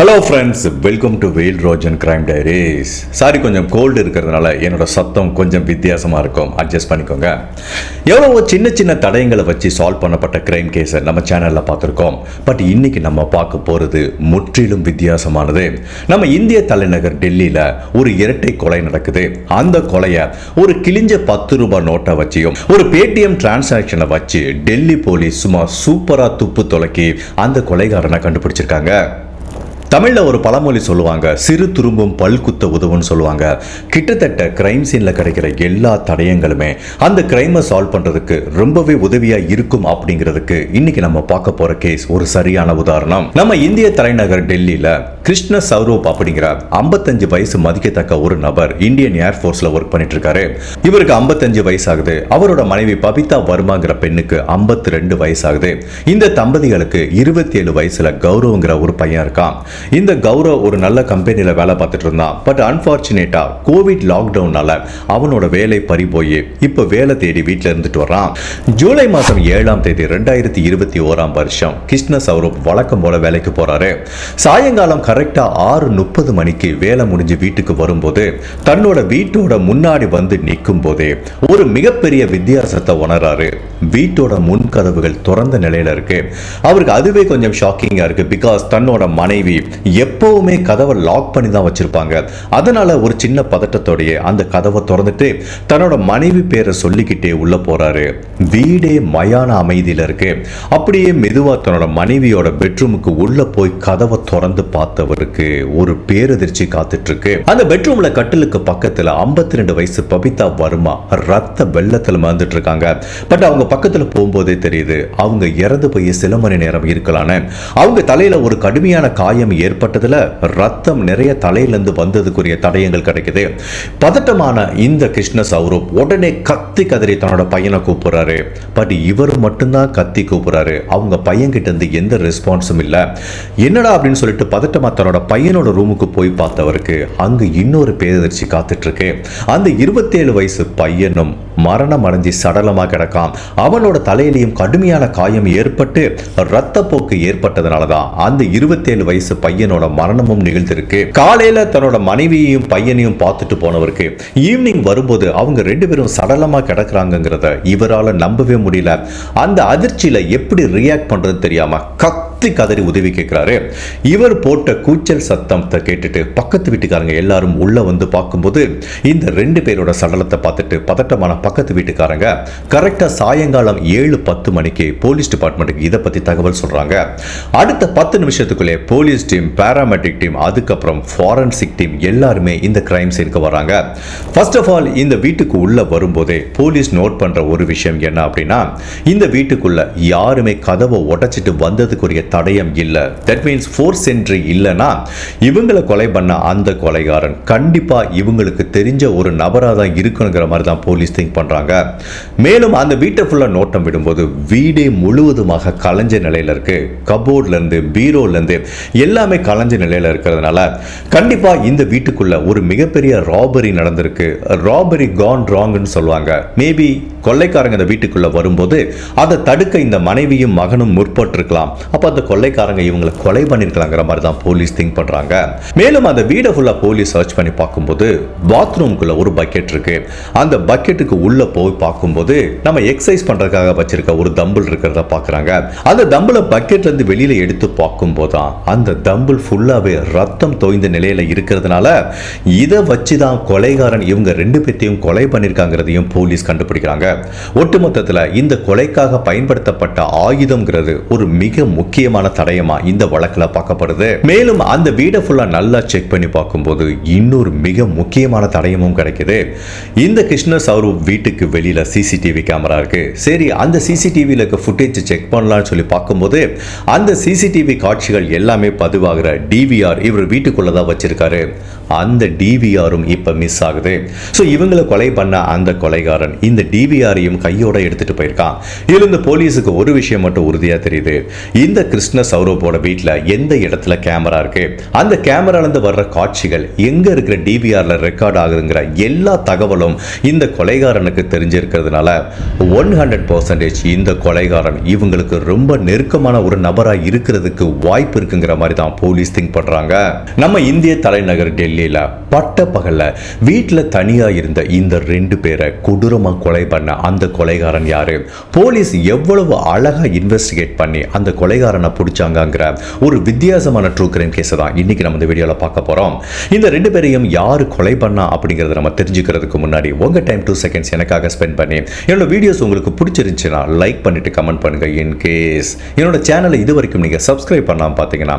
Hello friends welcome to வெயில் ரோஜன் crime diaries sorry கொஞ்சம் கோல்டு இருக்கிறதுனால என்னோட சத்தம் கொஞ்சம் வித்தியாசமாக இருக்கும். அட்ஜஸ்ட் பண்ணிக்கோங்க. எவ்வளவோ சின்ன சின்ன தடயங்களை வச்சு சால்வ் பண்ணப்பட்ட கிரைம் கேஸை நம்ம சேனலில் பார்த்துருக்கோம். பட் இன்னைக்கு நம்ம பார்க்க போகிறது முற்றிலும் வித்தியாசமானது. நம்ம இந்திய தலைநகர் டெல்லியில் ஒரு இரட்டை கொலை நடக்குது. அந்த கொலையை ஒரு கிழிஞ்ச பத்து ரூபாய் நோட்டை வச்சியும் ஒரு பேடிஎம் டிரான்சாக்ஷனை வச்சு டெல்லி போலீஸ் சும்மா சூப்பராக துப்பு துலக்கி அந்த கொலைகாரனை கண்டுபிடிச்சிருக்காங்க. தமிழில் ஒரு பழமொழி சொல்லுவாங்க சிறு துரும்பும் பல் குத்த உதவுன்னு சொல்லுவாங்க. கிட்டத்தட்ட கிரைம் சீனில் கிடைக்கிற எல்லா தடயங்களுமே அந்த கிரைமை சால்வ் பண்ணுறதுக்கு ரொம்பவே உதவியாக இருக்கும் அப்படிங்கிறதுக்கு இன்னைக்கு நம்ம பார்க்க போகிற கேஸ் ஒரு சரியான உதாரணம். நம்ம இந்திய தலைநகர் டெல்லியில் கிருஷ்ண சௌரூப் அப்படிங்கிற ஐம்பத்தஞ்சு வயசு மதிக்கத்தக்க ஒரு நபர் இந்தியன் ஏர்ஃபோர்ஸில் ஒர்க் பண்ணிட்டு இருக்காரு இவருக்கு ஐம்பத்தஞ்சு வயசாகுது. அவரோட மனைவி பபிதா வர்மாங்கிற பெண்ணுக்கு ஐம்பத்தி ரெண்டு வயசாகுது. இந்த தம்பதிகளுக்கு இருபத்தி ஏழு வயசுல கௌரவங்கிற ஒரு பையன் இருக்கான். இந்த கௌரவ் ஒரு நல்ல கம்பெனியில் வேலை பார்த்துட்டு இருந்தான். பட் அன்ஃபார்ச்சுனேட்டா கோவிட் லாக்டவுனால அவனோட வேலை பறி போய் இப்போ வேலை தேடி வீட்டில் இருந்துட்டு வரான் ஜூலை மாதம் ஏழாம் தேதி ரெண்டாயிரத்தி இருபத்தி ஓராம் வருஷம் கிருஷ்ண சௌரப் வழக்கம் போல வேலைக்கு போறாரு. சாயங்காலம் கரெக்டா ஆறு முப்பது மணிக்கு வேலை முடிஞ்சு வீட்டுக்கு வரும்போது தன்னோட வீட்டோட முன்னாடி வந்து நிற்கும் போதே ஒரு மிகப்பெரிய வித்தியாசத்தை உணராரு வீட்டோட முன் கதவுகள் திறந்த நிலையில இருக்கு. அவருக்கு அதுவே கொஞ்சம் ஷாக்கிங்கா இருக்கு. பிகாஸ் தன்னோட மனைவி எப்பவுமே கதவை லாக் பண்ணி தான் வச்சிருப்பாங்க. அதனால ஒரு சின்ன பதட்டத்தோடைய அந்த கதவை திறந்துட்டு தன்னோட மனைவி பேரை சொல்லிக்கிட்டே உள்ள போறாரு. வீடே மயான அமைதியில இருக்கு. அப்படியே மெதுவா தன்னோட மனைவியோட பெட்ரூமுக்கு உள்ள போய் கதவை திறந்து பார்த்தவருக்கு ஒரு பேரதிர்ச்சி காத்துட்டு இருக்கு அந்த பெட்ரூம்ல கட்டிலுக்கு பக்கத்துல 52 ரெண்டு வயசு பபிதா வர்மா ரத்த வெள்ளத்துல மறந்துட்டு இருக்காங்க பட் அவங்க பக்கத்துல போகும்போதே தெரியுது அவங்க இறந்து போய் சில மணி நேரம் இருக்கலான்னு. அவங்க தலையில ஒரு கடுமையான காயம் ஏற்பட்டதில் ரத்தம் நிறைய தலையில இருந்து வந்ததுக்குரிய தடயங்கள் கிடைக்குது. பதட்டமான இந்த கிருஷ்ண சௌரப் உடனே கத்தி கதறி தன்னோட பையனை கூப்பிடுறாரு. பட் இவர் மட்டும்தான் கத்தி கூப்பிடுறாரு. அவங்க பையன் கிட்ட இருந்து எந்த ரெஸ்பான்ஸும் இல்ல. என்னடா அப்படின்னு சொல்லிட்டு பதட்டமா தன்னோட பையனோட ரூமுக்கு போய் பார்த்தவருக்கு அங்கு இன்னொரு பேரதிர்ச்சி காத்துட்டு இருக்கு அந்த இருபத்தேழு வயசு பையனும் மரணம் அடைஞ்சு சடலமா கிடக்கான் அவனோட தலையிலையும் கடுமையான காயம் ஏற்பட்டு ரத்தப்போக்கு ஏற்பட்டதுனால தான் அந்த இருபத்தேழு வயசு பையனோட மரணமும் நிகழ்ந்திருக்கு. காலையில தன்னோட மனைவியையும் பையனையும் பார்த்துட்டு போனவருக்கு ஈவினிங் வரும்போது அவங்க ரெண்டு பேரும் சடலமா கிடக்குறாங்கங்கிறத இவரால நம்பவே முடியல. அந்த அதிர்ச்சியில எப்படி ரியாக்ட் பண்றது தெரியாம கத்தி கதறி உதவி கேட்கிறாரு. இவர் போட்ட கூச்சல் சத்தத்தை கேட்டுட்டு பக்கத்து வீட்டுக்காரங்க எல்லாரும் உள்ள வந்து பார்க்கும்போது இந்த ரெண்டு பேரோட சடலத்தை பார்த்துட்டு பதட்டமான பக்கத்து வீட்டுக்காரங்க கரெக்டா சாயங்காலம் ஏழு பத்து மணிக்கு போலீஸ் டிபார்ட்மெண்ட்டுக்கு இதை பத்தி தகவல் சொல்றாங்க. அடுத்த பத்து நிமிஷத்துக்குள்ளே போலீஸ் டீம் பேராமெட்ரிக் டீம் அதுக்கப்புறம் ஃபாரன்சிக் டீம் எல்லாருமே இந்த கிரைம் சீனுக்கு வராங்க. ஃபர்ஸ்ட் ஆஃப் ஆல் இந்த வீட்டுக்கு உள்ள வரும்போதே போலீஸ் நோட் பண்ற ஒரு விஷயம் என்ன அப்படின்னா இந்த வீட்டுக்குள்ள யாருமே கதவை உடைச்சிட்டு வந்ததுக்குரிய தடயம் இல்லை. தட் மீன்ஸ் ஃபோர்ஸ் என்ட்ரி இல்லைன்னா இவங்களை கொலை பண்ண அந்த கொலைகாரன் கண்டிப்பாக இவங்களுக்கு தெரிஞ்ச ஒரு நபராக தான் இருக்கணுங்கிற மாதிரி தான் போலீஸ் திங்க் பண்ணுறாங்க மேலும் அந்த வீட்டை ஃபுல்லாக நோட்டம் விடும்போது வீடே முழுவதுமாக கலைஞ்ச நிலையில் இருக்குது கபோர்ட்லேருந்து பீரோலேருந்து எல்லாமே கலைஞ்ச நிலையில் இருக்கிறதுனால கண்டிப்பாக இந்த வீட்டுக்குள்ளே ஒரு மிகப்பெரிய ராபரி நடந்திருக்கு. ராபரி கான் ராங்னு சொல்லுவாங்க. மேபி கொள்ளைக்காரங்க இந்த வீட்டுக்குள்ள வரும்போது அதை தடுக்க இந்த மனைவியும் மகனும் முற்பட்டிருக்கலாம். அப்போ அந்த கொள்ளைக்காரங்க இவங்களை கொலை பண்ணிருக்கலாங்கிற மாதிரி தான் போலீஸ் திங்க் பண்றாங்க. மேலும் அந்த வீடை ஃபுல்லா போலீஸ் சர்ச் பண்ணி பார்க்கும்போது பாத்ரூம்குள்ள ஒரு பக்கெட் இருக்கு. அந்த பக்கெட்டுக்கு உள்ள போய் பார்க்கும்போது நம்ம எக்ஸசைஸ் பண்றதுக்காக வச்சிருக்க ஒரு தம்பிள் இருக்கிறத பார்க்குறாங்க. அந்த தம்பிளை பக்கெட்ல இருந்து வெளியில எடுத்து பார்க்கும்போது தான் அந்த தம்பிள் ஃபுல்லாவே ரத்தம் தோய்ந்த நிலையில இருக்கிறதுனால இதை வச்சு தான் கொலைகாரன் இவங்க ரெண்டு பேர்த்தையும் கொலை பண்ணிருக்காங்கிறதையும் போலீஸ் கண்டுபிடிக்கிறாங்க. ஒட்டுமொத்தத்தில் இந்த கொலைக்காக பயன்படுத்தப்பட்ட ஆயுதம்ங்கிறது ஒரு மிக முக்கியமான தடயமா இந்த வழக்கில் பார்க்கப்படுது. மேலும் அந்த வீடை ஃபுல்லா நல்லா செக் பண்ணி பார்க்கும்போது இன்னொரு மிக முக்கியமான தடயமும் கிடைக்குது. இந்த கிருஷ்ண சௌரவ் வீட்டுக்கு வெளியில சிசிடிவி கேமரா இருக்கு. சரி அந்த சிசிடிவியில் இருக்க ஃபுட்டேஜ் செக் பண்ணலாம்னு சொல்லி பார்க்கும்போது அந்த சிசிடிவி காட்சிகள் எல்லாமே பதிவாகிற டிவிஆர் இவர் வீட்டுக்குள்ள தான் வச்சிருக்காரு. அந்த டிவிஆரும் இப்போ மிஸ் ஆகுது. ஸோ இவங்களை கொலை பண்ண அந்த கொலைகாரன் இந்த டிவி பெரியாரையும் கையோட எடுத்துட்டு போயிருக்கான். இதுல இந்த போலீஸுக்கு ஒரு விஷயம் மட்டும் உறுதியா தெரியுது. இந்த கிருஷ்ண சௌரவோட வீட்ல எந்த இடத்துல கேமரா இருக்கு? அந்த கேமரால இருந்து வர்ற காட்சிகள் எங்க இருக்கிற டிவிஆர்ல ரெக்கார்ட் ஆகுதுங்கிற எல்லா தகவலும் இந்த கொலைகாரனுக்கு தெரிஞ்சிருக்கிறதுனால ஒன் ஹண்ட்ரட் பர்சன்டேஜ் இந்த கொலைகாரன் இவங்களுக்கு ரொம்ப நெருக்கமான ஒரு நபரா இருக்கிறதுக்கு வாய்ப்பு இருக்குங்கிற மாதிரி தான் போலீஸ் திங்க் பண்றாங்க. நம்ம இந்திய தலைநகர் டெல்லியில பட்ட பகல்ல வீட்டுல தனியா இருந்த இந்த ரெண்டு பேரை கொடூரமா கொலை பண்ண அந்த கொலைகாரன் யாரு? போலீஸ் எவ்வளவு அழகா இன்வெஸ்டிகேட் பண்ணி அந்த கொலைகாரனை பிடிச்சாங்கங்கிற ஒரு வித்தியாசமான ட்ரூ கிரைம் கேஸ் தான் இன்னைக்கு நம்ம இந்த வீடியோவில் பார்க்க போகிறோம் இந்த ரெண்டு பேரையும் யாரு கொலை பண்ணா அப்படிங்கிறத நம்ம தெரிஞ்சுக்கிறதுக்கு முன்னாடி உங்கள் டைம் டூ செகண்ட்ஸ் எனக்காக ஸ்பெண்ட் பண்ணி என்னோட வீடியோஸ் உங்களுக்கு பிடிச்சிருந்துச்சுன்னா லைக் பண்ணிட்டு கமெண்ட் பண்ணுங்க இன் கேஸ் என்னோட சேனலை இது வரைக்கும் நீங்கள் சப்ஸ்கிரைப் பண்ணாமல் பார்த்தீங்கன்னா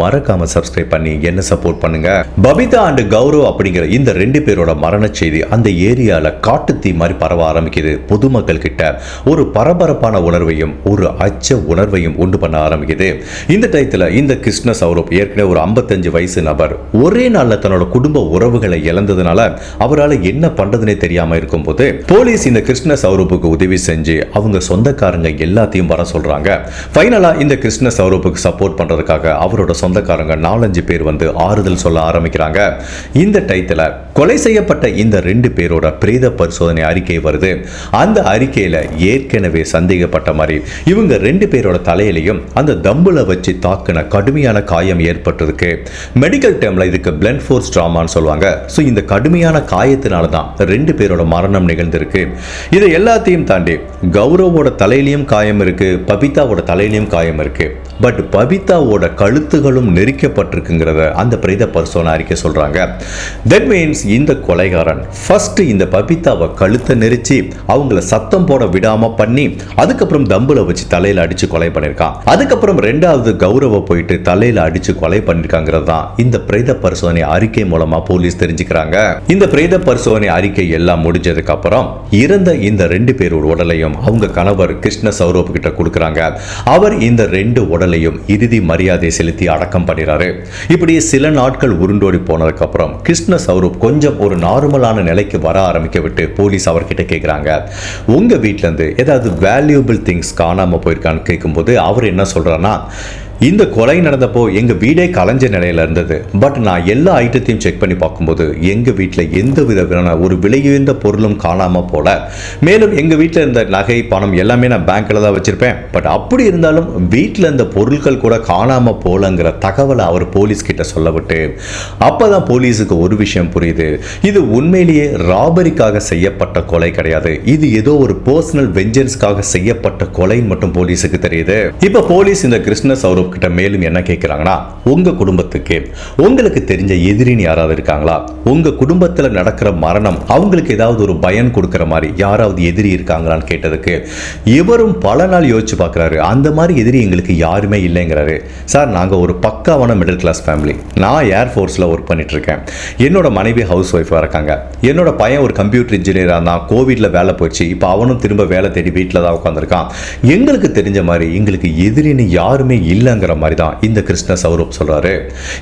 மறக்காம சப்ஸ்கிரைப் பண்ணி என்ன சப்போர்ட் பண்ணுங்க? பபிதா அண்ட் கௌரவ் அப்படிங்கிற இந்த ரெண்டு பேரோட மரண செய்தி அந்த ஏரியாவில் காட்டு தீ மாதிரி பரவ ஆரம்பிக்குது. பொதுமக்கள் கிட்ட ஒரு பரபரப்பான உணர்வையும் ஒரு அச்ச உணர்வையும் உண்டு பண்ண ஆரம்பிக்குது. இந்த டயத்தில் இந்த கிருஷ்ண சௌரப் ஏற்கனவே ஒரு 55 வயசு நபர் ஒரே நாள்ல தன்னோட குடும்ப உறவுகளை இழந்ததுனால அவரால் என்ன பண்ணுறதுனே தெரியாம இருக்கும்போது போலீஸ் இந்த கிருஷ்ண சௌரப்புக்கு உதவி செஞ்சு அவங்க சொந்தக்காரங்க எல்லாத்தையும் வர சொல்றாங்க. ஃபைனலா இந்த கிருஷ்ண சௌரப்புக்கு சப்போர்ட் பண்றதுக்காக அவரோட சொந்தக்காரங்க நாலஞ்சு பேர் வந்து ஆறுதல் சொல்ல ஆரம்பிக்கிறாங்க. இந்த டயத்தில் கொலை செய்யப்பட்ட இந்த ரெண்டு பேரோட பிரேத பரிசோதனை அறிக்கை வருது. அந்த அறிக்கையில் ஏற்கனவே சந்தேகப்பட்ட மாதிரி இவங்க ரெண்டு பேரோட தலையிலையும் அந்த தம்புல வச்சு தாக்குன கடுமையான காயம் ஏற்பட்டிருக்கு. மெடிக்கல் டேர்ம்ல இதுக்கு பிளண்ட் ஃபோர்ஸ் ட்ராமான்னு சொல்லுவாங்க. ஸோ இந்த கடுமையான காயத்தினால தான் ரெண்டு பேரோட மரணம் நிகழ்ந்திருக்கு. இதை எல்லாத்தையும் தாண்டி கௌரவோட தலையிலையும் காயம் இருக்கு பபிதாவோட தலையிலையும் காயம் இருக்கு. பட் பபிதாவோட கழுத்துகளும் நெரிக்கப்பட்டிருக்குங்கிறத அந்த பிரேத பர்சோனா அறிக்கை சொல்றாங்க. தட் மீன்ஸ் இந்த கொலைகாரன் ஃபர்ஸ்ட் இந்த பபிதாவை கழுத்தை நெரிச்சு அவங்கள சத்தம் போட விடாம பண்ணி அதுக்கப்புறம் தம்புல வச்சு தலையில அடிச்சு கொலை பண்ணிருக்கான் அதுக்கப்புறம் ரெண்டாவது கௌரவ போயிட்டு தலையில அடிச்சு கொலை பண்ணிருக்காங்கிறது தான் இந்த பிரேத பரிசோதனை அறிக்கை மூலமா போலீஸ் தெரிஞ்சுக்கிறாங்க. இந்த பிரேத பரிசோதனை அறிக்கை எல்லாம் முடிஞ்சதுக்கு அப்புறம் இறந்த இந்த ரெண்டு பேரோட உடலையும் அவங்க கணவர் கிருஷ்ண சௌரப் கிட்ட கொடுக்குறாங்க. அவர் இந்த ரெண்டு உடலையும் இறுதி மரியாதை செலுத்தி அடக்கம் பண்ணிறாரு. இப்படி சில நாட்கள் உருண்டோடி போனதுக்கு அப்புறம் கிருஷ்ண சௌரப் கொஞ்சம் ஒரு நார்மலான நிலைக்கு வர ஆரம்பிக்க விட்டு போலீஸ் அவர்கிட்ட கேட்குறாங்க உங்கள் வீட்டிலேருந்து ஏதாவது வேல்யூபிள் திங்ஸ் காணாமல் போயிருக்கான்னு கேட்கும்போது அவர் என்ன சொல்கிறான்னா இந்த கொலை நடந்தப்போ எங்க வீடே கலைஞ்ச நிலையில இருந்தது. பட் நான் எல்லா ஐட்டத்தையும் செக் பண்ணி பார்க்கும்போது எங்க வீட்டில் எந்த விதமான ஒரு விலையுயர்ந்த பொருளும் காணாம போல. மேலும் எங்க வீட்டில் இருந்த நகை பணம் எல்லாமே நான் பேங்க்ல தான் வச்சிருப்பேன். பட் அப்படி இருந்தாலும் வீட்டில் இருந்த பொருட்கள் கூட காணாம போலங்கிற தகவலை அவர் போலீஸ் கிட்ட சொல்ல விட்டு அப்பதான் போலீஸுக்கு ஒரு விஷயம் புரியுது. இது உண்மையிலேயே ராபரிக்காக செய்யப்பட்ட கொலை கிடையாது. இது ஏதோ ஒரு பர்சனல் வெஞ்சன்ஸ்க்காக செய்யப்பட்ட கொலைன்னு மட்டும் போலீஸுக்கு தெரியுது. இப்ப போலீஸ் இந்த கிருஷ்ண சௌரப் கிட்ட மேலும் என்ன கேட்குறாங்கன்னா உங்க குடும்பத்துக்கு உங்களுக்கு தெரிஞ்ச எதிரின்னு யாராவது இருக்காங்களா? உங்க குடும்பத்தில் நடக்கிற மரணம் அவங்களுக்கு ஏதாவது ஒரு பயன் கொடுக்கிற மாதிரி யாராவது எதிரி இருக்காங்களான்னு கேட்டதுக்கு இவரும் பல நாள் யோசிச்சு பார்க்குறாரு அந்த மாதிரி எதிரி எங்களுக்கு யாருமே இல்லைங்கிறாரு. சார் நாங்கள் ஒரு பக்காவான மிடில் கிளாஸ் ஃபேமிலி நான் ஏர்ஃபோர்ஸில் ஒர்க் பண்ணிட்டு இருக்கேன் என்னோட மனைவி ஹவுஸ் ஒய்ஃபாக இருக்காங்க. என்னோட பையன் ஒரு கம்ப்யூட்டர் இன்ஜினியராக இருந்தான். கோவிட்ல வேலை போச்சு இப்போ அவனும் திரும்ப வேலை தேடி வீட்டில் தான் உட்காந்துருக்கான் எங்களுக்கு தெரிஞ்ச மாதிரி எங்களுக்கு எதிரின்னு யாருமே இல்லைங்கிற மாதிரி தான் இந்த கிருஷ்ண சௌரப் சொல்கிறாரு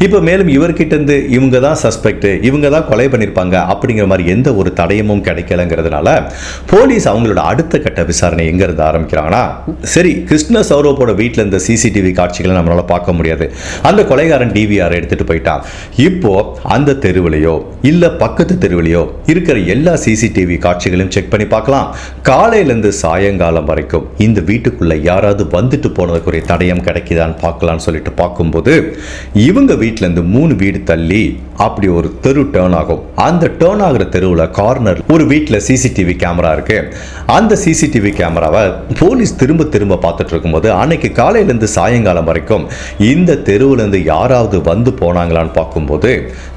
இப்போ மேலும் இவர்கிட்டருந்து இவங்க தான் சஸ்பெக்ட் இவங்க தான் கொலை பண்ணியிருப்பாங்க அப்படிங்கிற மாதிரி எந்த ஒரு தடயமும் கிடைக்கலங்கிறதுனால போலீஸ் அவங்களோட அடுத்த கட்ட விசாரணை எங்கேருந்து ஆரம்பிக்கிறாங்கன்னா சரி கிருஷ்ண சௌரவோட வீட்டில் இந்த சிசிடிவி காட்சிகளை நம்மளால் பார்க்க முடியாது. அந்த கொலைகாரன் டிவிஆர் எடுத்துகிட்டு போயிட்டான். இப்போ அந்த தெருவிலையோ இல்லை பக்கத்து தெருவிலையோ இருக்கிற எல்லா சிசிடிவி காட்சிகளையும் செக் பண்ணி பார்க்கலாம். காலையிலேருந்து சாயங்காலம் வரைக்கும் இந்த வீட்டுக்குள்ளே யாராவது வந்துட்டு போனதுக்குரிய தடயம் கிடைக்குதான்னு பார்க்கலான்னு சொல்லிட்டு பார்க்கும்போது இவங்க வீட்டிலேருந்து இருந்து மூணு வீடு தள்ளி அப்படி ஒரு தெரு டேர்ன் ஆகும். அந்த டேர்ன் ஆகுற தெருவில் கார்னர் ஒரு வீட்டில் சிசிடிவி கேமரா இருக்கு. அந்த சிசிடிவி கேமராவை போலீஸ் திரும்ப திரும்ப பார்த்துட்டு இருக்கும்போது அன்னைக்கு காலையிலேருந்து சாயங்காலம் வரைக்கும் இந்த தெருவுலேருந்து யாராவது வந்து போனாங்களான்னு பார்க்கும்போது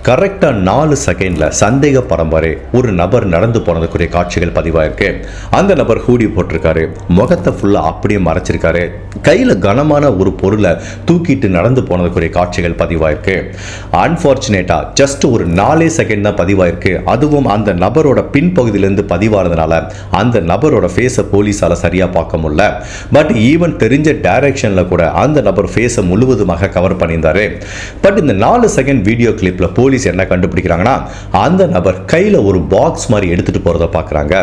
கரெக்டாக நாலு செகண்டில் சந்தேக பரம்பரை ஒரு நபர் நடந்து போனதுக்குரிய காட்சிகள் பதிவாயிருக்கு அந்த நபர் ஹூடி போட்டிருக்காரு. முகத்தை ஃபுல்லாக அப்படியே மறைச்சிருக்காரு. கையில் கனமான ஒரு பொருளை தூக்கிட்டு நடந்து போனதுக்குரிய காட்சிகள் பதிவாயிருக்கு அன்ஃபார்ச்சுனேட்டாக ஜஸ்ட் ஒரு நாலே செகண்ட் தான் பதிவாயிருக்கு அதுவும் அந்த நபரோட பின்பகுதியிலேருந்து பதிவானதுனால அந்த நபரோட ஃபேஸை போலீஸால் சரியாக பார்க்க முடியல. பட் ஈவன் தெரிஞ்ச டைரக்ஷனில் கூட அந்த நபர் ஃபேஸை முழுவதுமாக கவர் பண்ணியிருந்தாரு. பட் இந்த நாலு செகண்ட் வீடியோ கிளிப்பில் போலீஸ் என்ன கண்டுபிடிக்கிறாங்கன்னா அந்த நபர் கையில ஒரு பாக்ஸ் மாதிரி எடுத்துட்டு போகிறத பார்க்கறாங்க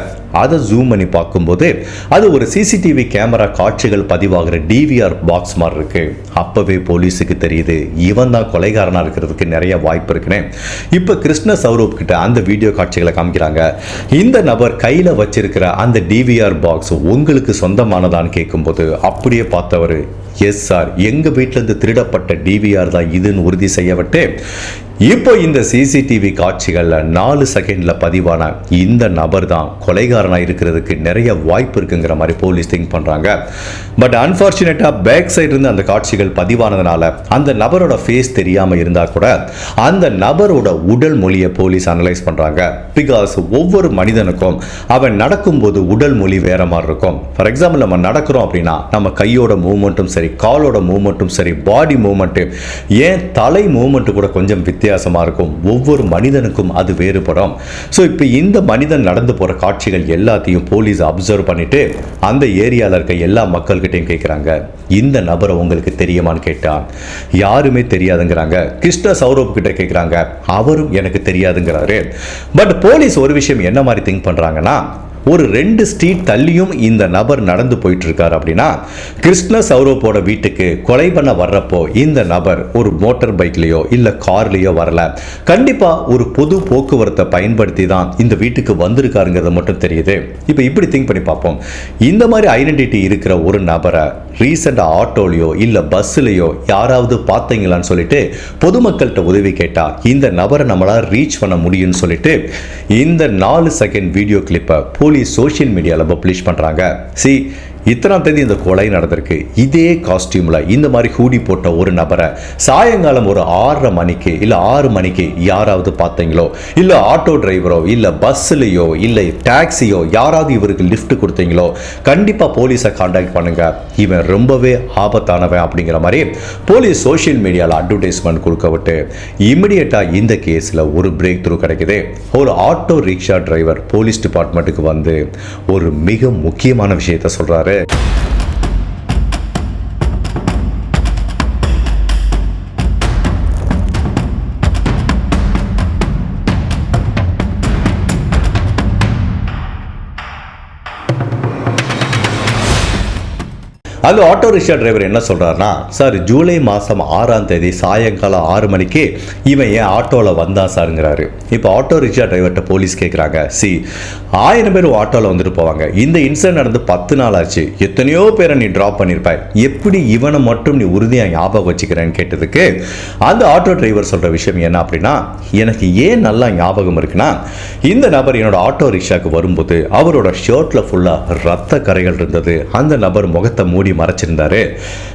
அதை ஜூம் பண்ணி பார்க்கும்போது அது ஒரு சிசிடிவி கேமரா காட்சிகள் பதிவாகிற டிவிஆர் பாக்ஸ் மாதிரி இருக்கு. அப்பவே போலீஸுக்கு தெரியுது இவன் தான் கொலைகாரனா இருக்கிறதுக்கு நிறைய வாய்ப்பு இருக்குன்னு. இப்போ கிருஷ்ண சௌரப் கிட்ட அந்த வீடியோ காட்சிகளை காமிக்கிறாங்க. இந்த நபர் கையில வச்சிருக்கிற அந்த டிவிஆர் பாக்ஸ் உங்களுக்கு சொந்தமானதான்னு கேட்கும்போது அப்படியே பார்த்தவர் எஸ் சார் எங்க வீட்ல இருந்து திருடப்பட்ட டிவிஆர் தான் இதுன்னு உறுதி செய்யப்பட்டு இப்போ இந்த சிசிடிவி காட்சிகளில் நாலு செகண்டில் பதிவான இந்த நபர் தான் கொலைகாரனாக இருக்கிறதுக்கு நிறைய வாய்ப்பு இருக்குங்கிற மாதிரி போலீஸ் திங்க் பண்ணுறாங்க பட் அன்ஃபார்ச்சுனேட்டாக பேக் சைடு இருந்து அந்த காட்சிகள் பதிவானதுனால அந்த நபரோட ஃபேஸ் தெரியாமல் இருந்தால் கூட அந்த நபரோட உடல் மொழியை போலீஸ் அனலைஸ் பண்ணுறாங்க பிகாஸ் ஒவ்வொரு மனிதனுக்கும் அவன் நடக்கும்போது உடல் மொழி வேற மாதிரி இருக்கும். ஃபார் எக்ஸாம்பிள் நம்ம நடக்கிறோம் அப்படின்னா நம்ம கையோட மூவ்மெண்ட்டும் சரி காலோட மூமெண்ட்டும் சரி பாடி மூமெண்ட்டு ஏன் தலை மூமெண்ட்டு கூட கொஞ்சம் வித்தியாசமாக இருக்கும்? ஒவ்வொரு மனிதனுக்கும் அது வேறுபடும். ஸோ இப்போ இந்த மனிதன் நடந்து போகிற காட்சிகள் எல்லாத்தையும் போலீஸ் அப்சர்வ் பண்ணிட்டு அந்த ஏரியாவில் இருக்க எல்லா மக்கள்கிட்டையும் கேட்குறாங்க இந்த நபரை உங்களுக்கு தெரியுமான்னு கேட்டான். யாருமே தெரியாதுங்கிறாங்க. கிருஷ்ண சௌரப் கிட்ட கேட்குறாங்க அவரும் எனக்கு தெரியாதுங்கிறாரு. பட் போலீஸ் ஒரு விஷயம் என்ன மாதிரி திங்க் பண்ணுறாங்கன்னா ஒரு ரெண்டு ஸ்ட்ரீட் தள்ளியும் இந்த நபர் நடந்து போயிட்டு இருக்காரு அப்படின்னா கிருஷ்ண சௌரவோட வீட்டுக்கு கொலை பண்ண வர்றப்போ இந்த நபர் ஒரு மோட்டார் பைக்லயோ இல்லை கார்லேயோ வரல. கண்டிப்பா ஒரு பொது போக்குவரத்தை பயன்படுத்தி தான் இந்த வீட்டுக்கு வந்திருக்காருங்கிறது மட்டும் தெரியுது. இப்போ இப்படி திங்க் பண்ணி பார்ப்போம். இந்த மாதிரி ஐடென்டிட்டி இருக்கிற ஒரு நபரை ரீசெண்டாக ஆட்டோலையோ இல்லை பஸ்ஸுலையோ யாராவது பார்த்தீங்களான்னு சொல்லிட்டு பொதுமக்கள்கிட்ட உதவி கேட்டால் இந்த நபரை நம்மளால் ரீச் பண்ண முடியும்னு சொல்லிட்டு இந்த நாலு செகண்ட் வீடியோ கிளிப்பை போலீஸ் சோஷியல் மீடியாவில் பப்ளிஷ் பண்ணுறாங்க சி இத்தனாம் தேதி இந்த கொலை நடந்திருக்கு. இதே காஸ்டியூமில் இந்த மாதிரி ஹூடி போட்ட ஒரு நபரை சாயங்காலம் ஒரு ஆறரை மணிக்கு இல்லை ஆறு மணிக்கு யாராவது பார்த்தீங்களோ இல்லை ஆட்டோ டிரைவரோ இல்லை பஸ்ஸுலையோ இல்லை டாக்ஸியோ யாராவது இவருக்கு லிஃப்ட் கொடுத்தீங்களோ கண்டிப்பாக போலீஸை காண்டாக்ட் பண்ணுங்க. இவன் ரொம்பவே ஆபத்தானவன் அப்படிங்கிற மாதிரி போலீஸ் சோஷியல் மீடியாவில் அட்வர்டைஸ்மெண்ட் கொடுக்க விட்டு இமிடியேட்டாக இந்த கேஸில் ஒரு பிரேக் த்ரூ கிடைக்குது. ஒரு ஆட்டோ ரிக்ஷா டிரைவர் போலீஸ் டிபார்ட்மெண்ட்டுக்கு வந்து ஒரு மிக முக்கியமான விஷயத்த சொல்கிறாரு হবে அந்த ஆட்டோ ரிக்ஷா டிரைவர் என்ன சொல்கிறாருன்னா சார் ஜூலை மாதம் ஆறாம் தேதி சாயங்காலம் ஆறு மணிக்கு இவன் ஏன் ஆட்டோவில் வந்தான் சாருங்கிறாரு. இப்போ ஆட்டோ ரிக்ஷா டிரைவர்கிட்ட போலீஸ் கேட்குறாங்க சி ஆயிரம் பேர் ஆட்டோவில் வந்துட்டு போவாங்க. இந்த இன்சிடென்ட் நடந்து பத்து நாள் ஆச்சு. எத்தனையோ பேரை நீ ட்ராப் பண்ணியிருப்ப எப்படி இவனை மட்டும் நீ உறுதியாக ஞாபகம் வச்சுக்கிறேன்னு கேட்டதுக்கு அந்த ஆட்டோ டிரைவர் சொல்கிற விஷயம் என்ன அப்படின்னா எனக்கு ஏன் நல்லா ஞாபகம் இருக்குன்னா இந்த நபர் என்னோட ஆட்டோ ரிக்ஷாவுக்கு வரும்போது அவரோட ஷர்ட்டில் ஃபுல்லாக ரத்த கரைகள் இருந்தது. அந்த நபர் முகத்தை மூடி மறைச்சிருந்தாரு.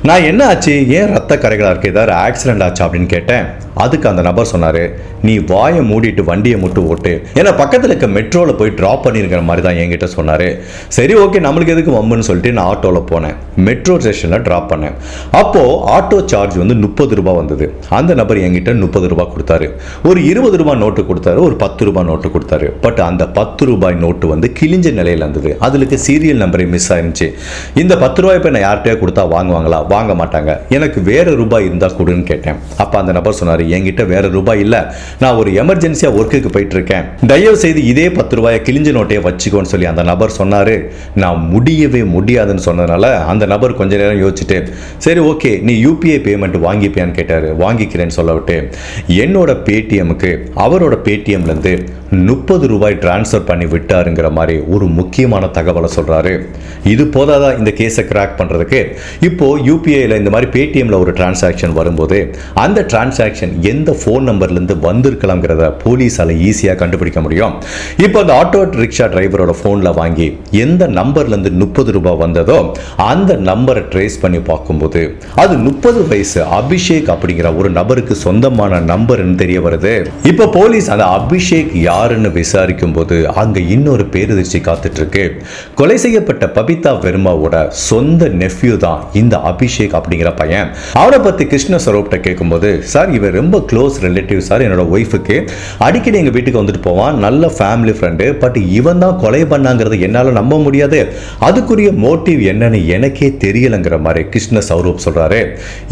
நான் என்ன ஆச்சு? ஏன் ரத்த கரைகளாக இருக்கு? ஏதாவது ஆக்சிடென்ட் ஆச்சு அப்படின்னு கேட்டேன். அதுக்கு அந்த நபர் சொன்னாரு நீ வாயை மூடிட்டு வண்டியை மட்டும் ஓட்டு. ஏன்னா பக்கத்தில் இருக்க மெட்ரோவில் போய் ட்ராப் பண்ணியிருக்கிற மாதிரி தான் என்கிட்ட சொன்னாரு. சரி ஓகே நம்மளுக்கு எதுக்கு வம்புன்னு சொல்லிட்டு நான் ஆட்டோவில் போனேன். மெட்ரோ ஸ்டேஷனில் ட்ராப் பண்ணேன். அப்போ ஆட்டோ சார்ஜ் வந்து முப்பது ரூபாய் வந்தது. அந்த நபர் என்கிட்ட முப்பது ரூபாய் கொடுத்தாரு. ஒரு இருபது ரூபாய் நோட்டு கொடுத்தாரு ஒரு பத்து ரூபாய் நோட்டு கொடுத்தாரு. பட் அந்த பத்து ரூபாய் நோட்டு வந்து கிழிஞ்ச நிலையில் இருந்தது. அதுலக்கு சீரியல் நம்பரே மிஸ் ஆயிருந்துச்சு. இந்த பத்து ரூபாய் இப்போ நான் யார்கிட்டயோ கொடுத்தா வாங்குவாங்களா? வாங்க மாட்டாங்க. எனக்கு வேற ரூபாய் இருந்தால் கொடுன்னு கேட்டேன். அப்போ அந்த நபர் சொன்னார் என்கிட்ட வேற ரூபாய் இல்லை. நான் ஒரு எமர்ஜென்சியாக ஒர்க்குக்கு போயிட்டு இருக்கேன் தயவு செய்து இதே பத்து ரூபாயை கிழிஞ்சு நோட்டையே வச்சுக்கோன்னு சொல்லி அந்த நபர் சொன்னாரு. நான் முடியவே முடியாதுன்னு சொன்னதுனால அந்த நபர் கொஞ்ச நேரம் யோசிச்சுட்டு சரி ஓகே நீ யூபிஐ பேமெண்ட் வாங்கிப்பியான்னு கேட்டாரு. வாங்கிக்கிறேன்னு சொல்ல விட்டு என்னோட பேடிஎம்க்கு அவரோட பேடிஎம்லேருந்து முப்பது ரூபாய் டிரான்ஸ்ஃபர் பண்ணி விட்டாருங்கிற மாதிரி ஒரு முக்கியமான தகவலை சொல்றாரு. இது போதாதா இந்த கேஸை கிராக் பண்றதுக்கு? இப்போ யூபிஐயில் இந்த மாதிரி பேடிஎம்ல ஒரு டிரான்சாக்ஷன் வரும்போது அந்த டிரான்சாக்ஷன் எந்த ஃபோன் நம்பர்லேருந்து வந்திருக்கலாம்ங்கிறத போலீஸால் ஈஸியாக கண்டுபிடிக்க முடியும். இப்போ அந்த ஆட்டோ ரிக்ஷா டிரைவரோட ஃபோனில் வாங்கி எந்த நம்பர்ல இருந்து முப்பது ரூபாய் வந்ததோ அந்த நம்பரை ட்ரேஸ் பண்ணி பார்க்கும்போது அது முப்பது வயசு அபிஷேக் அப்படிங்கிற ஒரு நபருக்கு சொந்தமான நம்பர்னு தெரிய வருது. இப்போ போலீஸ் அந்த அபிஷேக் யார் யாருன்னு விசாரிக்கும் போது அங்கே இன்னொரு பேரதிர்ச்சி காத்துட்ருக்கு. கொலை செய்யப்பட்ட பபிதா வெர்மாவோட சொந்த நெஃப்யூ தான் இந்த அபிஷேக் அப்படிங்கிற பையன். அவனை பற்றி கிருஷ்ண சரோப்ட கேட்கும்போது சார் இவன் ரொம்ப க்ளோஸ் ரிலேட்டிவ் சார் என்னோட ஒய்ஃபுக்கு. அடிக்கடி எங்கள் வீட்டுக்கு வந்துட்டு போவான் நல்ல ஃபேமிலி ஃப்ரெண்டு பட் இவன் தான் கொலை பண்ணாங்கிறது என்னால் நம்ப முடியாது. அதுக்குரிய மோட்டிவ் என்னன்னு எனக்கே தெரியலங்கிற மாதிரி கிருஷ்ண சௌரப் சொல்கிறாரு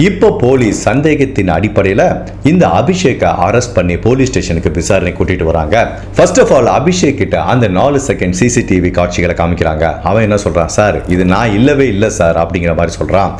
இப்போ போலீஸ் சந்தேகத்தின் அடிப்படையில் இந்த அபிஷேக்கை அரெஸ்ட் பண்ணி போலீஸ் ஸ்டேஷனுக்கு விசாரணை கூட்டிட்டு வராங்க. ஃபர்ஸ்ட் ஆஃப் ஆல் அபிஷேக் கிட்ட அந்த நாலு செகண்ட் சிசிடிவி காட்சிகளை காமிக்கிறாங்க. அவன் என்ன சொல்றான்? சார் இது நான் இல்லவே இல்லை சார் அப்படிங்கிற மாதிரி சொல்றான்.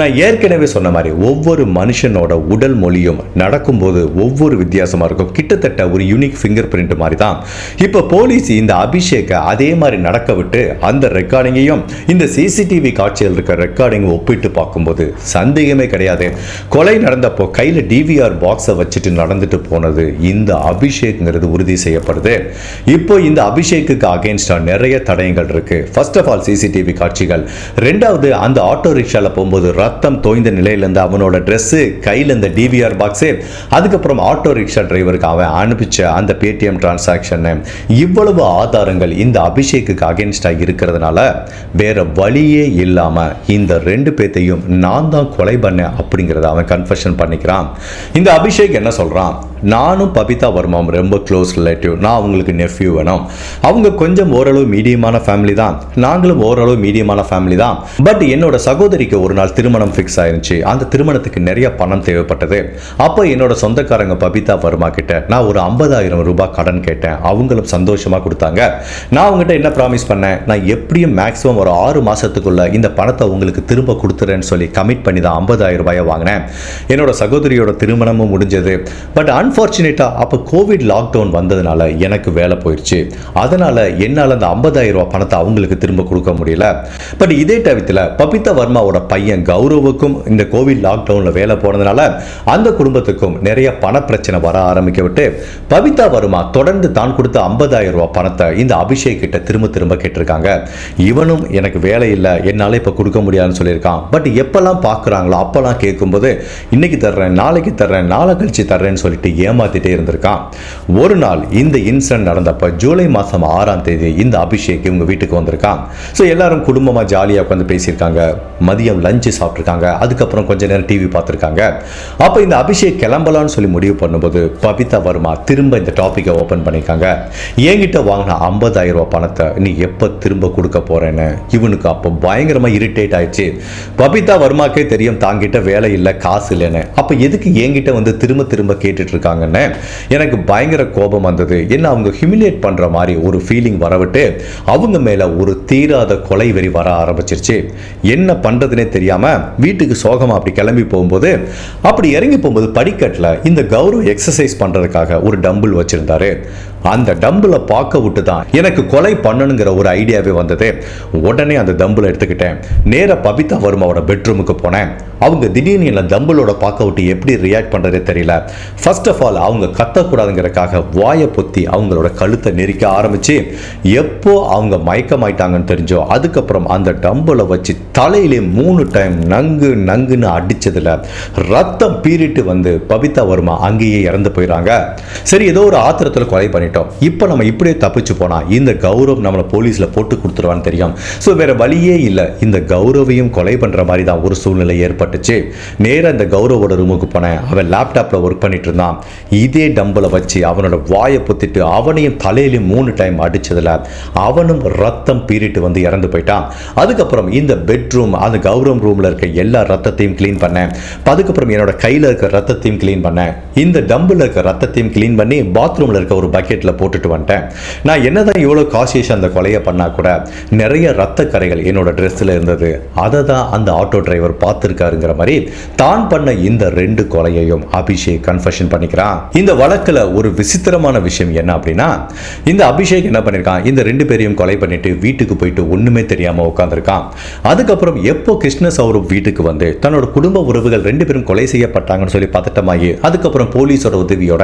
நான் ஏற்கனவே சொன்ன மாதிரி ஒவ்வொரு மனுஷனோட உடல் மொழியும் நடக்கும்போது ஒவ்வொரு வித்தியாசமா இருக்கும். கிட்டத்தட்ட ஒரு யூனிக் ஃபிங்கர் பிரிண்ட் மாதிரி தான் இப்போ போலீஸ் இந்த அபிஷேக்கை அதே மாதிரி நடக்க விட்டு அந்த ரெக்கார்டிங்கையும் இந்த சிசிடிவி காட்சியில் இருக்க ரெக்கார்டிங் ஒப்பிட்டு பார்க்கும்போது சந்தேகமே கிடையாது. கொலை நடந்தப்போ கையில் டிவிஆர் பாக்ஸை வச்சுட்டு நடந்துட்டு போனது இந்த அபிஷேக்ங்கிறது உறுதி செய்யப்படுது. இப்போ இந்த அபிஷேக்குக்கு அகேன்ஸ்டாக நிறைய தடயங்கள் இருக்கு. ஃபர்ஸ்ட் ஆஃப் ஆல் சிசிடிவி காட்சிகள். ரெண்டாவது அந்த ஆட்டோ ரிக்ஷால போகும்போது ரத்தம் தோய்ந்த நிலையிலேருந்து அவனோட ட்ரெஸ்ஸு கையில் இந்த டிவிஆர் பாக்ஸு அதுக்கப்புறம் ஆட்டோ ரிக்ஷா டிரைவருக்கு அவன் அனுப்பிச்ச அந்த பேடிஎம் டிரான்சாக்ஷன் இவ்வளவு ஆதாரங்கள் இந்த அபிஷேக்குக்கு அகேன்ஸ்டாக இருக்கிறதுனால வேற வழியே இல்லாம இந்த ரெண்டு பேத்தையும் நான் தான் கொலை பண்ணேன் அப்படிங்கிறத அவன் கன்ஃபெஷன் பண்ணிக்கிறான். இந்த அபிஷேக் என்ன சொல்றான்? நானும் பபிதா வர்மாவும் ரொம்ப க்ளோஸ் ரிலேட்டிவ் நான் உங்களுக்கு நெஃப்யூ வேணும். அவங்க கொஞ்சம் ஓரளவு மீடியமான ஃபேமிலி தான். நாங்களும் ஓரளவு மீடியமான ஃபேமிலி தான். பட் என்னோட சகோதரிக்கு ஒரு நாள் திருமணம் ஃபிக்ஸ் ஆயிருந்துச்சு. அந்த திருமணத்துக்கு நிறைய பணம் தேவைப்பட்டது. அப்போ என்னோட சொந்தக்காரங்க பபிதா வர்மா கிட்ட நான் ஒரு ஐம்பதாயிரம் ரூபாய் கடன் கேட்டேன். அவங்களும் சந்தோஷமா கொடுத்தாங்க. நான் அவங்ககிட்ட என்ன ப்ராமிஸ் பண்ணேன்? நான் எப்படியும் மேக்ஸிமம் ஒரு ஆறு மாசத்துக்குள்ள இந்த பணத்தை உங்களுக்கு திரும்ப கொடுத்துறேன்னு சொல்லி கமிட் பண்ணி தான் ஐம்பதாயிரம் ரூபாயை வாங்கினேன். என்னோட சகோதரியோட திருமணமும் முடிஞ்சது. பட் அன்ஃபார்ச்சுனேட்டாக அப்போ கோவிட் லாக்டவுன் வந்ததுனால எனக்கு வேலை போயிடுச்சு அதனால என்னால் அந்த ஐம்பதாயிரம் ரூபாய் பணத்தை அவங்களுக்கு திரும்ப கொடுக்க முடியல. பட் இதே டயத்தில் பபிதா வர்மாவோட பையன் கௌரவுக்கும் இந்த கோவிட் லாக்டவுனில் வேலை போனதுனால அந்த குடும்பத்துக்கும் நிறைய பண பிரச்சனை வர ஆரம்பிக்க விட்டு பபிதா வர்மா தொடர்ந்து தான் கொடுத்த ஐம்பதாயிரம் ரூபாய் பணத்தை இந்த அபிஷேக் கிட்ட திரும்ப திரும்ப கேட்டிருக்காங்க. இவனும் எனக்கு வேலை இல்லை என்னால் இப்போ கொடுக்க முடியாதுன்னு சொல்லியிருக்கான். பட் எப்பெல்லாம் பார்க்குறாங்களோ அப்போல்லாம் கேட்கும்போது இன்னைக்கு தர்றேன் நாளைக்கு தர்றேன் நாளை கழிச்சு தர்றேன்னு சொல்லிட்டு ஏமாத்திட்டே இருந்திருக்கான். ஒரு நாள் இந்த இன்சிடென்ட் நடந்தப்ப ஜூலை மாதம் ஆறாம் தேதி இந்த அபிஷேக் இவங்க வீட்டுக்கு வந்திருக்கான். ஸோ எல்லாரும் குடும்பமாக ஜாலியாக உட்காந்து பேசியிருக்காங்க. மதியம் லஞ்சு சாப்பிட்ருக்காங்க அதுக்கப்புறம் கொஞ்ச நேரம் டிவி பார்த்துருக்காங்க. அப்போ இந்த அபிஷேக் கிளம்பலான்னு சொல்லி முடிவு பண்ணும்போது பபிதா வர்மா திரும்ப இந்த டாப்பிக்கை ஓப்பன் பண்ணியிருக்காங்க. என்கிட்ட வாங்கின ஐம்பதாயிரம் ரூபாய் பணத்தை நீ எப்போ திரும்ப கொடுக்க போகிறேன்னு இவனுக்கு அப்போ பயங்கரமாக இரிட்டேட் ஆயிடுச்சு. பபிதா வர்மாக்கே தெரியும் தாங்கிட்ட வேலை இல்லை காசு இல்லைன்னு. அப்போ எதுக்கு என்கிட்ட வந்து திரும்ப திரும்ப கேட்டுட்டு இருக்காங்கன்னு? எனக்கு பயங்கர கோபம் வந்தது. என்ன அவங்க ஹியூமிலேட் பண்ற மாதிரி ஒரு ஃபீலிங் வரவிட்டு அவங்க மேல ஒரு தீராத கொலை வெறி வர ஆரம்பிச்சிருச்சு. என்ன பண்றதுனே தெரியாம வீட்டுக்கு சோகமாக அப்படி கிளம்பி போகும்போது அப்படி இறங்கி போகும்போது படிக்கட்டில் இந்த கௌரவ் எக்ஸசைஸ் பண்றதுக்காக ஒரு டம்பிள் வச்சிருந்தாரு. அந்த டம்பில் பார்க்க விட்டு தான் எனக்கு கொலை பண்ணணுங்கிற ஒரு ஐடியாவே வந்தது. உடனே அந்த டம்பில் எடுத்துக்கிட்டேன். நேராக பபிதா வர்மாவோட பெட்ரூமுக்கு போனேன். அவங்க திடீர்னு என்ன தம்பிளோட பார்க்க விட்டு எப்படி ரியாக்ட் பண்ணுறதே தெரியல. ஃபர்ஸ்ட் ஆஃப் ஆல் அவங்க கத்தக்கூடாதுங்கிறக்காக வாயை பொத்தி அவங்களோட கழுத்தை நெரிக்க ஆரம்பித்து எப்போ அவங்க மயக்கமாயிட்டாங்கன்னு தெரிஞ்சோ அதுக்கப்புறம் அந்த டம்பிளை வச்சு தலையிலே மூணு டைம் நங்கு நங்குன்னு அடித்ததில் ரத்தம் பீறிட்டு வந்து பபிதா வர்மா அங்கேயே இறந்து போயிடுறாங்க சரி ஏதோ ஒரு ஆத்திரத்தில் கொலை பண்ணிட்டு பண்ணிட்டோம் இப்போ நம்ம இப்படியே தப்பிச்சு போனா இந்த கௌரவ் நம்மளை போலீஸ்ல போட்டு கொடுத்துருவான்னு தெரியும். ஸோ வேற வழியே இல்லை. இந்த கௌரவையும் கொலை பண்ற மாதிரி தான் ஒரு சூழ்நிலை ஏற்பட்டுச்சு. நேரா இந்த கௌரவோட ரூமுக்கு போனேன். அவன் லேப்டாப்ல ஒர்க் பண்ணிட்டு இருந்தான். இதே டம்பிளை வச்சு அவனோட வாயை பொத்திட்டு அவனையும் தலையிலையும் மூணு டைம் அடிச்சதுல அவனும் ரத்தம் பீறிட்டு வந்து இறந்து போயிட்டான். அதுக்கப்புறம் இந்த பெட்ரூம் அந்த கௌரவம் ரூம்ல இருக்க எல்லா ரத்தத்தையும் க்ளீன் பண்ணேன். அதுக்கப்புறம் என்னோட கையில இருக்க ரத்தத்தையும் க்ளீன் பண்ணேன். இந்த டம்பில் இருக்க ரத்தத்தையும் க்ளீன் பண்ணி பாத்ரூமில் இருக்க ஒரு பக்கெட் பக்கெட்ல போட்டுட்டு வந்துட்டேன். நான் என்னதான் இவ்வளோ காசியஸ் அந்த கொலையை பண்ணா கூட நிறைய ரத்த கரைகள் என்னோட ட்ரெஸ்ஸில் இருந்தது. அதை தான் அந்த ஆட்டோ டிரைவர் பார்த்துருக்காருங்கிற மாதிரி தான் பண்ண இந்த ரெண்டு கொலையையும் அபிஷேக் கன்ஃபெஷன் பண்ணிக்கிறான். இந்த வழக்கில் ஒரு விசித்திரமான விஷயம் என்ன அப்படின்னா இந்த அபிஷேக் என்ன பண்ணியிருக்கான் இந்த ரெண்டு பேரையும் கொலை பண்ணிட்டு வீட்டுக்கு போயிட்டு ஒன்றுமே தெரியாமல் உட்காந்துருக்கான் அதுக்கப்புறம் எப்போ கிருஷ்ண சௌரப் வீட்டுக்கு வந்து தன்னோட குடும்ப உறவுகள் ரெண்டு பேரும் கொலை செய்யப்பட்டாங்கன்னு சொல்லி பதட்டமாகி அதுக்கப்புறம் போலீஸோட உதவியோட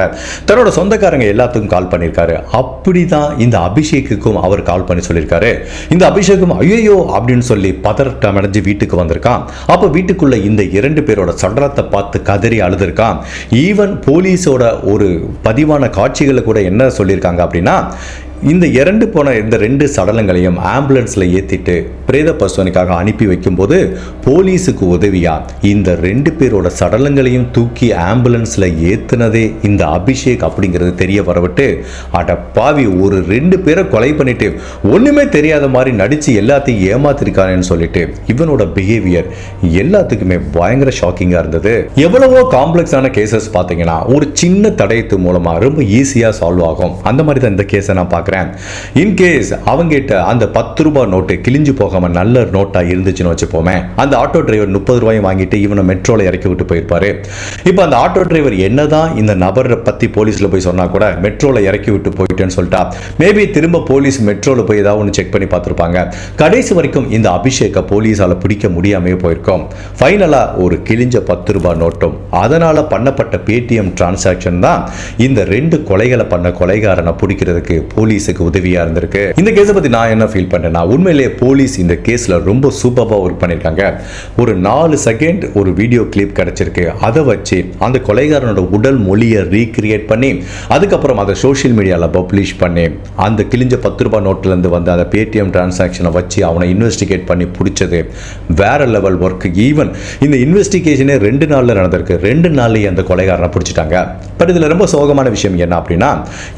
தன்னோட சொந்தக்காரங்க எல்லாத்துக்கும் கால் பண்ணி பண்ணியிருக்காரு. அப்படி தான் இந்த அபிஷேக்குக்கும் அவர் கால் பண்ணி சொல்லியிருக்காரு. இந்த அபிஷேகம் ஐயோ அப்படின்னு சொல்லி பதட்டம் அடைஞ்சு வீட்டுக்கு வந்திருக்கான். அப்போ வீட்டுக்குள்ள இந்த இரண்டு பேரோட சடலத்தை பார்த்து கதறி அழுதுருக்கான். ஈவன் போலீஸோட ஒரு பதிவான காட்சிகளை கூட என்ன சொல்லியிருக்காங்க அப்படின்னா இந்த இரண்டு போன இந்த ரெண்டு சடலங்களையும் ஆம்புலன்ஸில் ஏற்றிட்டு பிரேத பசுவனுக்காக அனுப்பி வைக்கும்போது போலீஸுக்கு உதவியாக இந்த ரெண்டு பேரோட சடலங்களையும் தூக்கி ஆம்புலன்ஸில் ஏற்றுனதே இந்த அபிஷேக் அப்படிங்கிறது தெரிய வரவிட்டு அட பாவி ஒரு ரெண்டு பேரை கொலை பண்ணிட்டு ஒன்றுமே தெரியாத மாதிரி நடித்து எல்லாத்தையும் ஏமாத்திருக்கானேன்னு சொல்லிட்டு இவனோட பிஹேவியர் எல்லாத்துக்குமே பயங்கர ஷாக்கிங்காக இருந்தது. எவ்வளவோ காம்ப்ளெக்ஸான கேசஸ் பார்த்தீங்கன்னா ஒரு சின்ன தடயத்து மூலமாக ரொம்ப ஈஸியாக சால்வ் ஆகும். அந்த மாதிரி தான் இந்த கேஸை நான் பார்க்குறேன் இன்கேஸ் அவங்ககிட்ட அந்த பத்து ரூபாய் நோட்டு கிழிஞ்சு போகாம நல்ல நோட்டா இருந்துச்சுன்னு வச்சுப்போமே அந்த ஆட்டோ டிரைவர் முப்பது ரூபாயும் வாங்கிட்டு இவனை மெட்ரோல இறக்கி விட்டு போயிருப்பாரு. இப்போ அந்த ஆட்டோ டிரைவர் என்னதான் இந்த நபரை பற்றி போலீஸில் போய் சொன்னால் கூட மெட்ரோல இறக்கி விட்டு போயிட்டேன்னு சொல்லிட்டா மேபி திரும்ப போலீஸ் மெட்ரோல போய் ஏதாவது ஒன்று செக் பண்ணி பார்த்துருப்பாங்க. கடைசி வரைக்கும் இந்த அபிஷேக்கை போலீஸால பிடிக்க முடியாமே போயிருக்கோம். ஃபைனலாக ஒரு கிழிஞ்ச பத்து ரூபாய் நோட்டும் அதனால பண்ணப்பட்ட பேடிஎம் டிரான்சாக்ஷன் தான் இந்த ரெண்டு கொலைகளை பண்ண கொலைகாரனை பிடிக்கிறதுக்கு போலீஸ் போலீஸுக்கு உதவியா இருந்திருக்கு. இந்த கேஸை பத்தி நான் என்ன ஃபீல் பண்ணேன்னா உண்மையிலேயே போலீஸ் இந்த கேஸ்ல ரொம்ப சூப்பராக ஒர்க் பண்ணியிருக்காங்க ஒரு நாலு செகண்ட் ஒரு வீடியோ கிளிப் கிடைச்சிருக்கு. அதை வச்சு அந்த கொலைகாரனோட உடல் மொழியை ரீக்ரியேட் பண்ணி அதுக்கப்புறம் அதை சோஷியல் மீடியாவில் பப்ளிஷ் பண்ணி அந்த கிழிஞ்ச பத்து ரூபாய் நோட்டிலேருந்து வந்து அந்த பேடிஎம் டிரான்சாக்ஷனை வச்சு அவனை இன்வெஸ்டிகேட் பண்ணி பிடிச்சது. வேற லெவல் ஒர்க் ஈவன் இந்த இன்வெஸ்டிகேஷனே ரெண்டு நாளில் நடந்திருக்கு. ரெண்டு நாள்லேயே அந்த கொலைகாரனை பிடிச்சிட்டாங்க. பட் இதில் ரொம்ப சோகமான விஷயம் என்ன அப்படின்னா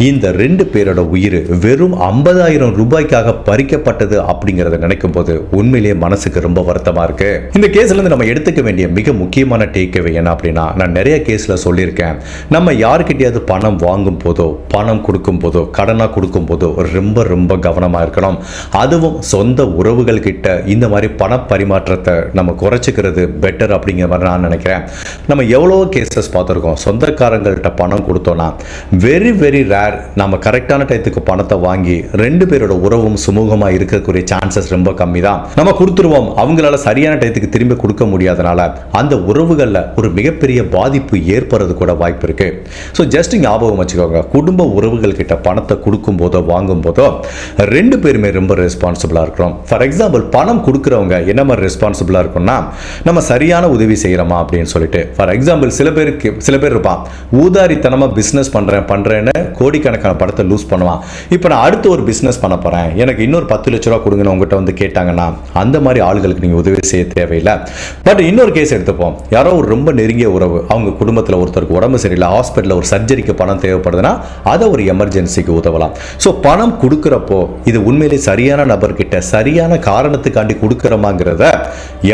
இந்த ரெண்டு பேரோட உயிர் வெறும் ஐம்பதாயிரம் ரூபாய்க்காக பறிக்கப்பட்டது அப்படிங்கிறத நினைக்கும் போது உண்மையிலேயே மனசுக்கு ரொம்ப வருத்தமா இருக்கு. இந்த கேஸ்ல இருந்து நம்ம எடுத்துக்க வேண்டிய மிக முக்கியமான டேக்அவே என்ன அப்படின்னா நான் நிறைய கேஸ்ல சொல்லியிருக்கேன். நம்ம யாருக்கிட்டையாவது பணம் வாங்கும் போதோ பணம் கொடுக்கும் போதோ கடனா கொடுக்கும் போதோ ரொம்ப ரொம்ப கவனமா இருக்கணும். அதுவும் சொந்த உறவுகள் கிட்ட இந்த மாதிரி பண பரிமாற்றத்தை நம்ம குறைச்சிக்கிறது பெட்டர் அப்படிங்கிற மாதிரி நான் நினைக்கிறேன். நம்ம எவ்வளோ கேசஸ் பார்த்துருக்கோம். சொந்தக்காரங்கள்ட்ட பணம் கொடுத்தோன்னா வெரி வெரி ரேர் நம்ம கரெக்டான டயத்துக்கு பணத்தை வாங்கி ரெண்டு பேரோட உறவும் சுமூகமாக இருக்கக்கூடிய சான்சஸ் ரொம்ப கம்மி தான் நம்ம கொடுத்துருவோம். அவங்களால சரியான டயத்துக்கு திரும்பி கொடுக்க முடியாதனால அந்த உறவுகளில் ஒரு மிகப்பெரிய பாதிப்பு ஏற்படுறது கூட வாய்ப்பு இருக்கு. ஸோ ஜஸ்ட் ஞாபகம் வச்சுக்கோங்க. குடும்ப உறவுகள் கிட்ட பணத்தை கொடுக்கும் போதோ வாங்கும் போதோ ரெண்டு பேருமே ரொம்ப ரெஸ்பான்சிபிளாக இருக்கிறோம். ஃபார் எக்ஸாம்பிள் பணம் கொடுக்குறவங்க என்ன மாதிரி ரெஸ்பான்சிபிளாக இருக்கும்னா நம்ம சரியான உதவி செய்கிறோமா அப்படின்னு சொல்லிட்டு. ஃபார் எக்ஸாம்பிள் சில பேருக்கு சில பேர் இருப்பான். ஊதாரித்தனமாக பிஸ்னஸ் பண்ணுறேன் பண்ணுறேன்னு கோடிக்கணக்கான படத்தை லூஸ் பண்ணுவான். இப்போ நான் அடுத்து ஒரு பிஸ்னஸ் பண்ண போகிறேன் எனக்கு இன்னொரு பத்து லட்ச ரூபா கொடுங்கன்னு உங்ககிட்ட வந்து கேட்டாங்கன்னா அந்த மாதிரி ஆளுகளுக்கு நீங்கள் உதவி செய்ய தேவையில்லை. பட் இன்னொரு கேஸ் எடுத்துப்போம். யாரோ ஒரு ரொம்ப நெருங்கிய உறவு அவங்க குடும்பத்தில் ஒருத்தருக்கு உடம்பு சரியில்லை ஹாஸ்பிட்டலில் ஒரு சர்ஜரிக்கு பணம் தேவைப்படுதுன்னா அதை ஒரு எமர்ஜென்சிக்கு உதவலாம். ஸோ பணம் கொடுக்குறப்போ இது உண்மையிலே சரியான நபர்கிட்ட சரியான காரணத்துக்காண்டி கொடுக்குறோமாங்கிறத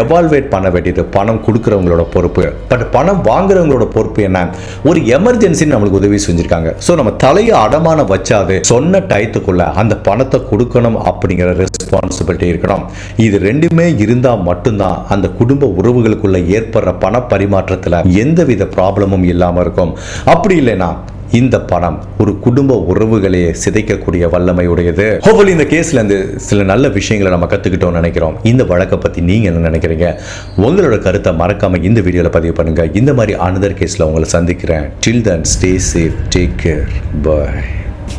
எவால்வேட் பண்ண வேண்டியது. பணம் கொடுக்குறவங்களோட பொறுப்பு. பட் பணம் வாங்குறவங்களோட பொறுப்பு என்ன? ஒரு எமர்ஜென்சின்னு நம்மளுக்கு உதவி செஞ்சுருக்காங்க. ஸோ நம்ம தலையை அடமான வச்சாது சொன்ன டயத்துக்குள்ள அந்த பணத்தை கொடுக்கணும் அப்படிங்கிற ரெஸ்பான்சிபிலிட்டி இருக்கணும். இது ரெண்டுமே இருந்தால் மட்டும்தான் அந்த குடும்ப உறவுகளுக்குள்ள ஏற்படுற பண பரிமாற்றத்தில் எந்தவித ப்ராப்ளமும் இல்லாமல் இருக்கும். அப்படி இல்லைன்னா இந்த பணம் ஒரு குடும்ப உறவுகளையே சிதைக்கக்கூடிய வல்லமை உடையது ஹோப்ஃபுல்லி இந்த கேஸ்ல இருந்து சில நல்ல விஷயங்களை நம்ம கற்றுக்கிட்டோம்னு நினைக்கிறோம். இந்த வழக்கை பத்தி நீங்க என்ன நினைக்கிறீங்க? உங்களோட கருத்தை மறக்காம இந்த வீடியோல பதிவு பண்ணுங்க. இந்த மாதிரி அனதர் கேஸ்ல உங்களை சந்திக்கிறேன். Till then stay safe take care bye